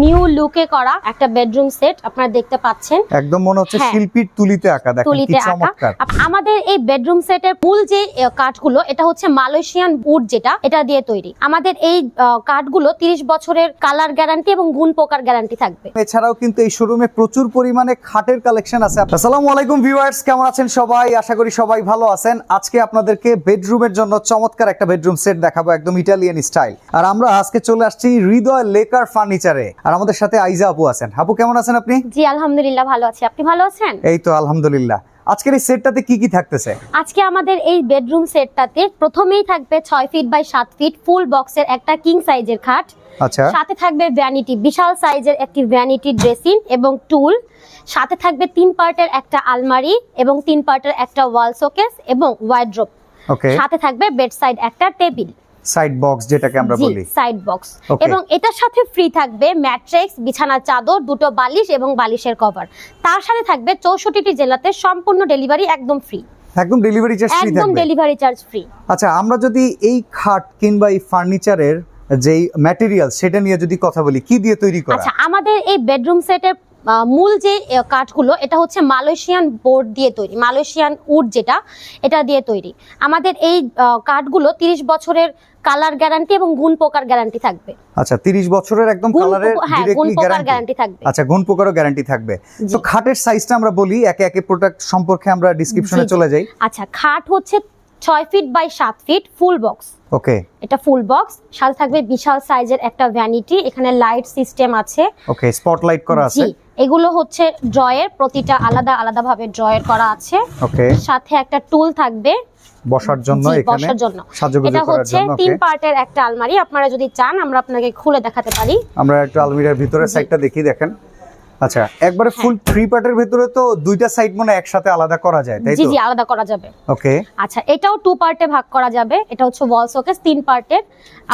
New লুকে করা একটা বেডরুম সেট আপনারা দেখতে পাচ্ছেন। একদম মনে হচ্ছে হ্যাঁ। শিল্পীর তুলিতে আঁকা দেখেন কি তুলিতে আঁকা। চমৎকার। আমাদের এই বেডরুম সেটের মূল যে কাঠগুলো এটা হচ্ছে মালয়েশিয়ান উড যেটা এটা দিয়ে তৈরি। আমাদের এই কাঠগুলো 30 বছরের কালার গ্যারান্টি এবং গুণ পোকার গ্যারান্টি থাকবে। এছাড়াও কিন্তু এই শোরুমে প্রচুর পরিমাণে খাটের কালেকশন আছে। আসসালামু আলাইকুম ভিউয়ার্স কেমন আছেন সবাই? আশা করি সবাই ভালো আছেন। আজকে আপনাদেরকে বেডরুমের জন্য চমৎকার একটা বেডরুম সেট দেখাবো একদম ইটালিয়ান স্টাইল। আর আমরা আজকে চলে আসছি হৃদয় লেকার ফার্নিচারে। আর আমাদের সাথে আইজা আপু আছেন। আপু কেমন আছেন আপনি? জি আলহামদুলিল্লাহ ভালো আছি। আপনি ভালো আছেন? এই তো আলহামদুলিল্লাহ। আজকের এই সেটটাতে কি কি থাকতেছে? আজকে আমাদের এই বেডরুম সেটটাতে প্রথমেই থাকবে ছয় ফিট বাই সাত ফিট ফুল বক্সের একটা কিং সাইজের খাট। আচ্ছা। সাথে থাকবে ভ্যানিটি বিশাল সাইজের একটি ভ্যানিটি ড্রেসিং এবং টুল। সাথে থাকবে তিন পার্টের একটা আলমারি এবং তিন পার্টের একটা ওয়াল শোকেস এবং ওয়াইড্রোপ ওকে সাথে থাকবে বেড সাইড একটা টেবিল। সাইড বক্স যেটাকে আমরা বলি। Side box. এবং এটার সাথে ফ্রি থাকবে ম্যাট্রিক্স বিছানার চাদর দুটো বালিশ এবং বালিশের কভার তার সাথে থাকবে চৌষট্টিটি জেলাতে সম্পূর্ণ ডেলিভারি একদম ফ্রি একদম ডেলিভারি চার্জ ফ্রি একদম ডেলিভারি চার্জ ফ্রি আচ্ছা আমরা যদি এই খাট কিংবা এই ফার্নিচারের যেই ম্যাটেরিয়াল সেটা নিয়ে যদি কথা বলি কি দিয়ে তৈরি করা? আচ্ছা আমাদের এই বেডরুম সেটের মূল যে কাঠগুলো এটা হচ্ছে মালয়েশিয়ান বোর্ড দিয়ে তৈরি মালয়েশিয়ান উড যেটা এটা দিয়ে তৈরি। আমাদের এই কাঠগুলো 30 বছরের কালার গ্যারান্টি এবং গুণ পোকার গ্যারান্টি থাকবে। আচ্ছা 30 বছরের একদম কালারের হ্যাঁ ডিরেক্টলি গ্যারান্টি থাকবে। আচ্ছা গুণ পোকারও গ্যারান্টি থাকবে। তো খাটের সাইজটা আমরা বলি একে একে প্রোডাক্ট সম্পর্কে আমরা ডিসক্রিপশনে। চলে যাই। আচ্ছা খাট হচ্ছে ছয় ফিট বাই সাত ফিট ফুল বক্স ওকে এটা ফুল বক্স সাথে থাকবে বিশাল সাইজের একটা ভ্যানিটি এখানে লাইট সিস্টেম আছে। ওকে স্পটলাইট করা আছে। এগুলো হচ্ছে ড্রয়ের প্রতিটা আলাদা আলাদা ভাবে ড্রয়ের করা আছে। ওকে। সাথে একটা টুল থাকবে। বসার জন্য এখানে? বসার জন্য। সাজুগুজু এটা হচ্ছে তিন পার্টের একটা আলমারি। আপনারা যদি চান আমরা আপনাকে খুলে দেখাতে পারি। আমরা একটা আলমিরার ভিতরে। সাইডটা দেখি দেখেন। আচ্ছা একবারে ফুল থ্রি পার্টের ভিতরে তো দুইটা সাইড মনে একসাথে আলাদা করা যায় তাই তো? জি আলাদা করা যাবে। ওকে আচ্ছা এটাও টু পার্টে ভাগ করা যাবে এটা হচ্ছে ওয়াল শোকেস তিন পার্টের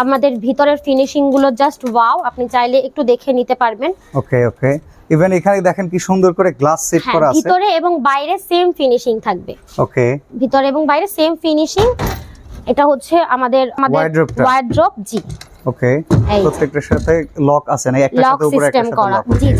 আমাদের ভিতরের ফিনিশিংগুলো জাস্ট ওয়াও আপনি চাইলে একটু দেখে নিতে পারবেন। ওকে ওকে ইভেন এখানে দেখেন কি সুন্দর করে গ্লাস সেট হ্যাঁ করা আছে। ভিতরে এবং বাইরে সেম ফিনিশিং থাকবে। ওকে ভিতরে এবং বাইরে সেম ফিনিশিং এটা হচ্ছে আমাদের আমাদের। ওয়ার্ড্রপ জি। ওকে প্রত্যেকটার সাথে লক আছে না? একটা সাথে উপরে একটা সাথে করা। লক জি।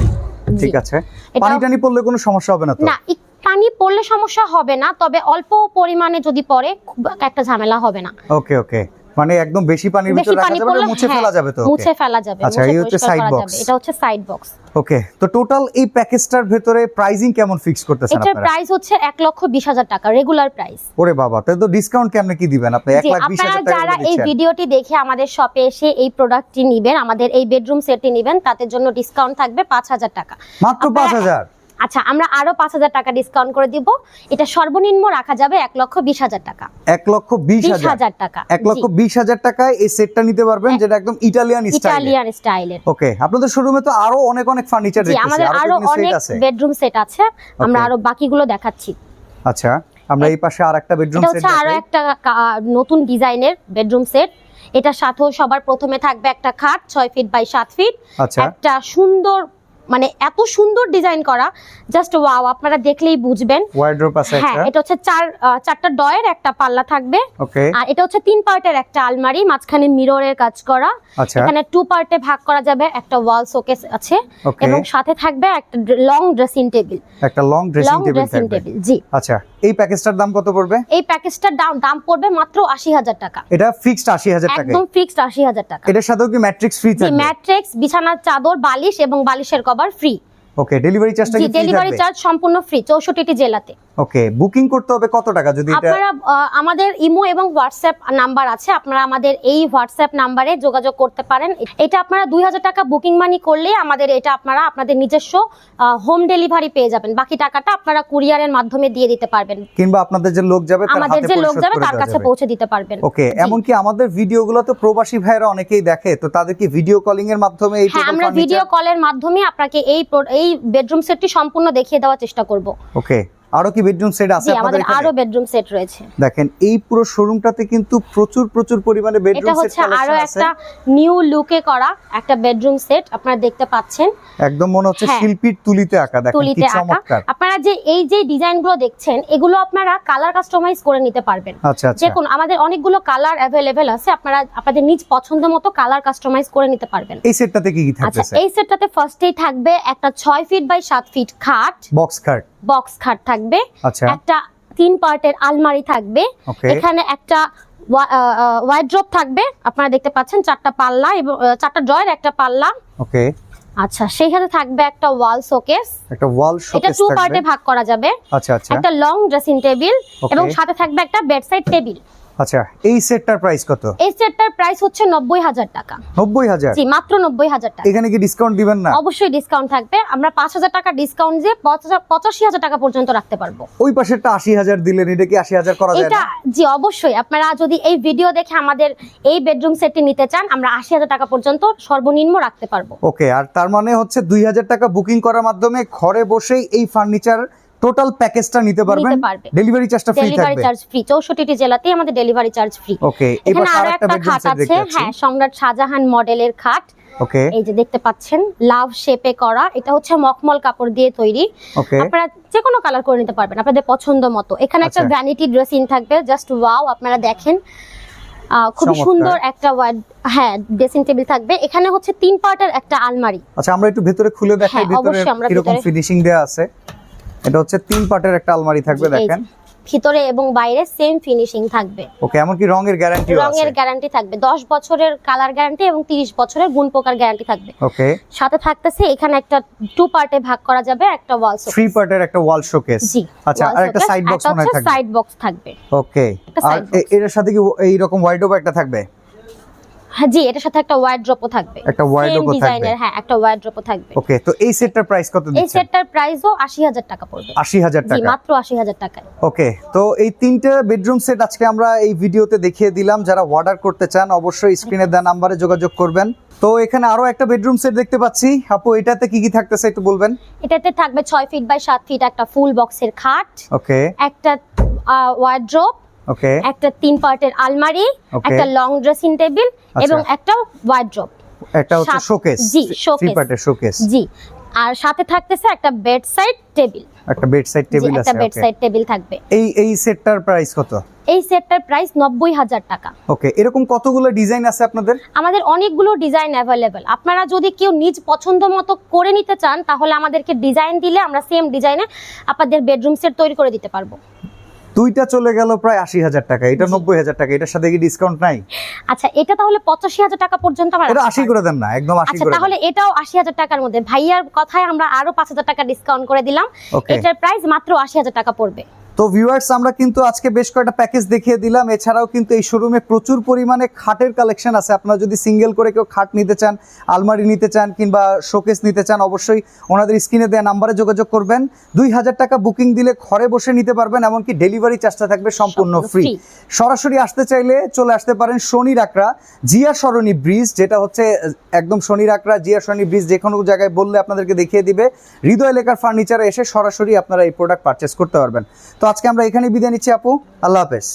ঠিক আছে। পানি টানি পড়লে কোনো সমস্যা হবে না তো? না পানি পড়লে সমস্যা হবে না তবে অল্প পরিমাণে যদি পড়ে খুব একটা ঝামেলা হবে না। ওকে ওকে। মানে একদম বেশি পানির ভিতরে রাখা যাবে না মুছে হ্যাঁ, ফেলা যাবে তো? মুছে ফেলা যাবে আচ্ছা, এই হচ্ছে box। যাবে। এটা হচ্ছে সাইড বক্স ওকে তো টোটাল এই প্যাকেজটার ভেতরে প্রাইসিং কেমন ফিক্স করতেছেন এটার আপনারা? প্রাইস হচ্ছে এক লক্ষ বিশ হাজার টাকা রেগুলার প্রাইস ওরে বাবা তাহলে তো ডিসকাউন্ট কেমনে কি দিবেন আপনি? এক জি লাখ বিশ আপনারা হাজার টাকা যারা এই ভিডিওটি দেখে আমাদের শপে এসে এই প্রোডাক্টটি নেবেন আমাদের এই বেডরুম সেটটি নেবেন তাদের জন্য ডিসকাউন্ট থাকবে পাঁচ হাজার টাকা। মাত্র আপনারা- পাঁচ হাজার? আচ্ছা আমরা আরও পাঁচ হাজার টাকা ডিসকাউন্ট করে দিব। এটা সর্বনিম্ন রাখা যাবে এক লক্ষ বিশ হাজার টাকা। এক লক্ষ বিশ হাজার। টাকা। এক লক্ষ বিশ হাজার টাকায় এই সেটটা নিতে পারবেন যেটা একদম ইটালিয়ান স্টাইল ইটালিয়ান স্টাইলের ওকে আপনাদের শোরুমে তো আরও অনেক অনেক ফার্নিচার দেখতেছি আমাদের আরও অনেক বেডরুম সেট আছে আমরা. আরও বাকিগুলো দেখাচ্ছি। আচ্ছা আমরা এই পাশে আরেকটা বেডরুম সেট হচ্ছে আরও একটা নতুন ডিজাইনের বেডরুম সেট এটা সাথেও সবার প্রথমে থাকবে একটা খাট ছয় ফিট বাই সাত ফিট আচ্ছা। একটা সুন্দর মানে এত সুন্দর ডিজাইন করা। জাস্ট ওয়াও আপনারা দেখলেই বুঝবেন। ওয়ার্ডরোব আছে হ্যাঁ এটা হচ্ছে চার চারটা ডয়ের একটা পাল্লা থাকবে। ওকে আর এটা হচ্ছে তিন পার্টের একটা আলমারি মাঝখানে মিররের কাজ করা। আচ্ছা। এখানে টু পার্টে ভাগ করা যাবে একটা ওয়াল শোকেস আছে। এবং সাথে থাকবে একটা লং ড্রেসিং টেবিল একটা লং ড্রেসিং টেবিল টেবিল জি। আচ্ছা। এই প্যাকেজটার দাম কত পড়বে? এই প্যাকেজটার দাম দাম পড়বে মাত্র আশি হাজার টাকা। এটা ফিক্সড আশি হাজার টাকা একদম ফিক্সড আশি হাজার টাকা। এটার সাথেও কি ম্যাট্রিক্স ফ্রি থাকবে? ম্যাট্রিক্স বিছানার চাদর বালিশ এবং বালিশের কভার ফ্রি ওকে ডেলিভারি চার্জটা কি ডেলিভারি চার্জ সম্পূর্ণ ফ্রি চৌষট্টিটি জেলাতে। ওকে বুকিং করতে হবে কত টাকা? যদি আপনারা আমাদের ইমো এবং হোয়াটসঅ্যাপ নাম্বার আছে আপনারা আমাদের এই হোয়াটসঅ্যাপ নাম্বারে যোগাযোগ করতে পারেন। এটা আপনারা দুই হাজার টাকা বুকিং মানি করলে আমাদের এটা আপনারা আপনাদের নিজস্ব হোম ডেলিভারি পেয়ে যাবেন। বাকি টাকাটা আপনারা কুরিয়ারের মাধ্যমে দিয়ে দিতে পারবেন। কিংবা আপনাদের যে লোক যাবে তার আমাদের যে লোক যাবে তার কাছে পৌঁছে দিতে পারবেন। ওকে। এমনকি আমাদের ভিডিওগুলো তো প্রবাসী ভাইরা অনেকেই দেখে তো তাদেরকে ভিডিও কলিং এর মাধ্যমে এই হ্যাঁ আমরা ভিডিও কলের মাধ্যমে আপনাকে এই এই বেডরুম সেটটি সম্পূর্ণ দেখিয়ে দেওয়ার চেষ্টা করব। ওকে আরও কি বেডরুম সেট আছে আমাদের আরও বেডরুম সেট রয়েছে। দেখেন এই পুরো শোরুমটাতে কিন্তু প্রচুর প্রচুর পরিমাণে বেডরুম সেট এটা হচ্ছে আরও একটা নিউ লুকে করা একটা বেডরুম সেট আপনারা দেখতে পাচ্ছেন। একদম মনে হচ্ছে হ্যাঁ। শিল্পীর তুলিতে আঁকা দেখেন কি চমৎকার। আপনারা যে এই যে ডিজাইনগুলো দেখছেন এগুলো আপনারা কালার কাস্টমাইজ করে নিতে পারবেন। আচ্ছা আচ্ছা। যে আমাদের অনেকগুলো কালার অ্যাভেলেবেল আছে আপনারা আপনাদের নিজ পছন্দ মতো কালার কাস্টমাইজ করে নিতে পারবেন। এই সেটটাতে কি কি থাকবে আচ্ছা এই সেটটাতে ফার্স্টেই থাকবে একটা ছয় ফিট বাই সাত ফিট খাট। বক্স কার্ড বক্স খাট থাকবে। আচ্ছা। একটা তিন পার্টের আলমারি থাকবে। এখানে একটা ওয়াইড্রপ থাকবে। আপনারা দেখতে পাচ্ছেন চারটা পাল্লা এবং চারটা ড্রয়ার একটা পাল্লা। ওকে। আচ্ছা সেই সাথে থাকবে একটা ওয়াল শোকেস একটা ওয়াল শোকেস এটা টু পার্টে ভাগ করা যাবে। আচ্ছা আচ্ছা। একটা লং ড্রেসিং টেবিল এবং সাথে থাকবে একটা বেডসাইড টেবিল আচ্ছা এই সেটটার প্রাইস কত? এই সেটটার প্রাইস হচ্ছে নব্বই হাজার টাকা। নব্বই হাজার? জি মাত্র নব্বই হাজার টাকা। এখানে কি ডিসকাউন্ট দিবেন না? অবশ্যই ডিসকাউন্ট থাকবে। আমরা পাঁচ হাজার টাকা ডিসকাউন্ট দিয়ে পঁচাশি- পঁচাশি হাজার টাকা পর্যন্ত রাখতে পারব। ওই পাশেরটা আশি হাজার দিলেন এটা কি আশি হাজার করা যায় এটা না? জি অবশ্যই। আপনারা যদি এই ভিডিও দেখে আমাদের এই বেডরুম সেটটি নিতে চান আমরা আশি হাজার টাকা পর্যন্ত সর্বনিম্ন রাখতে পারব। ওকে আর তার মানে হচ্ছে দুই হাজার টাকা বুকিং করার মাধ্যমে ঘরে বসেই এই ফার্নিচার টোটাল প্যাকেজটা নিতে পারবেন। ডেলিভারি চার্জটা ফ্রি থাকবে। ডেলিভারি চার্জ ফ্রি চৌষট্টিটি জেলাতেই আমাদের ডেলিভারি চার্জ ফ্রি ওকে এবার এখানে আরও একটা খাট আছে। হ্যাঁ সম্রাট শাহজাহান মডেলের খাট। ওকে এই যে দেখতে পাচ্ছেন লাভ শেপে করা। এটা হচ্ছে মখমল কাপড় দিয়ে তৈরি। আপনারা যে কোনো কালার করে নিতে পারবেন আপনাদের পছন্দ মতো। এখানে একটা আচ্ছা। ভ্যানিটি ড্রেসিং থাকবে। জাস্ট ওয়াও আপনারা দেখেন। আহ, খুবই সুন্দর একটা হ্যাঁ ড্রেসিং টেবিল থাকবে। এখানে হচ্ছে তিন পার্টের একটা আলমারি। আচ্ছা আমরা একটু ভেতরে খুলে দেখাই হ্যাঁ, ভেতরে কীরকম ফিনিশিং দেয়া আছে। এটা হচ্ছে তিন পার্টের একটা আলমারি থাকবে দেখেন। ভিতরে এবং বাইরে সেম ফিনিশিং থাকবে। ওকে এমনকি রঙের গ্যারান্টি আছে। রঙের গ্যারান্টি থাকবে। দশ বছরের কালার গ্যারান্টি এবং তিরিশ বছরের গুণ পোকার গ্যারান্টি থাকবে। ওকে। সাথে থাকতেছে এখানে একটা টু পার্টে ভাগ করা যাবে একটা ওয়াল শোকেস থ্রি পার্টের একটা ওয়াল শোকেস জি আচ্ছা আর একটা সাইড বক্স মনে থাকবে। সাইড বক্স থাকবে। ওকে আর এর সাথে কি এই রকম ওয়াইডোব একটা থাকবে? হ্যাঁ জি এটার সাথে একটা ওয়ার্ড্রপও থাকবে। একটা wardrobe ও থাকবে। হ্যাঁ একটা ওয়ার্ড্রপও থাকবে। ওকে তো এই সেটটার প্রাইস কত এই দিচ্ছেন? সেটটার প্রাইসও আশি হাজার টাকা পড়বে। আশি হাজার জি টাকা। মাত্র আশি হাজার টাকায়। ওকে তো এই তিনটে বেডরুম সেট আজকে আমরা এই ভিডিওতে দেখিয়ে দিলাম। যারা অর্ডার করতে চান অবশ্যই স্ক্রিনে দেওয়া নাম্বারে যোগাযোগ করবেন। তো এখানে আরও একটা বেডরুম সেট দেখতে পাচ্ছি। আপু এটাতে কি কি থাকতেছে একটু বলবেন? এটাতে থাকবে ছয় ফিট বাই সাত ফিট একটা ফুল বক্সের খাট। ওকে একটা ওয়ার্ড্রপ ওকে একটা তিন পার্টের আলমারি একটা লং ড্রেসিং টেবিল। এবং একটা ওয়ার্ড্রপ একটা হচ্ছে শোকেস জি, showcase। পার্টের শোকেস জি। আর সাথে থাকতেছে একটা বেড সাইড টেবিল একটা বেড সাইড টেবিল একটা বেড সাইড টেবিল থাকবে। এই এই সেটটার প্রাইস কত? এই সেটটার প্রাইস নব্বই হাজার টাকা। ওকে এরকম কতগুলো ডিজাইন আছে আপনাদের? আমাদের অনেকগুলো ডিজাইন অ্যাভেলেবেল আপনারা যদি কেউ নিজ পছন্দ মতো করে নিতে চান তাহলে আমাদেরকে ডিজাইন দিলে আমরা সেম ডিজাইনে আপনাদের বেডরুম সেট তৈরি করে দিতে পারব। দুইটা চলে গেল প্রায় আশি হাজার টাকা এটা নব্বই হাজার টাকা এটার সাথে কি ডিসকাউন্ট নাই? আচ্ছা এটা তাহলে পঁচাশি হাজার টাকা পর্যন্ত আমরা এটা আশি করে দেন না একদম আশি আচ্ছা করে তাহলে এটাও আশি হাজার টাকার মধ্যে। ভাইয়ার কথায় আমরা আরও পাঁচ হাজার টাকা ডিসকাউন্ট করে দিলাম. এটার প্রাইস মাত্র আশি হাজার টাকা পড়বে। তো ভিউয়ার্স আমরা কিন্তু আজকে বেশ কয়েকটা প্যাকেজ দেখিয়ে দিলাম। এছাড়াও কিন্তু এই শোরুমে প্রচুর পরিমাণে খাটের কালেকশন আছে। আপনারা যদি সিঙ্গেল করে কেউ খাট নিতে চান আলমারি নিতে চান কিংবা শোকেস নিতে চান অবশ্যই ওনাদের স্ক্রিনে দেওয়া নাম্বারে যোগাযোগ করবেন। দুই হাজার টাকা বুকিং দিলে ঘরে বসে নিতে পারবেন এমনকি ডেলিভারি চার্জটা থাকবে সম্পূর্ণ ফ্রি সরাসরি আসতে চাইলে চলে আসতে পারেন শনি রাকড়া জিয়া সরণি ব্রিজ যেটা হচ্ছে একদম শনি রাকড়া জিয়া সরণি ব্রিজ যে কোনো জায়গায় বললে আপনাদেরকে দেখিয়ে দিবে। হৃদয় লেখার ফার্নিচারে এসে সরাসরি আপনারা এই প্রোডাক্ট পারচেস করতে পারবেন। তো আজকে আমরা এখানে বিদায় নিচ্ছি আপু। আল্লাহ হাফেজ।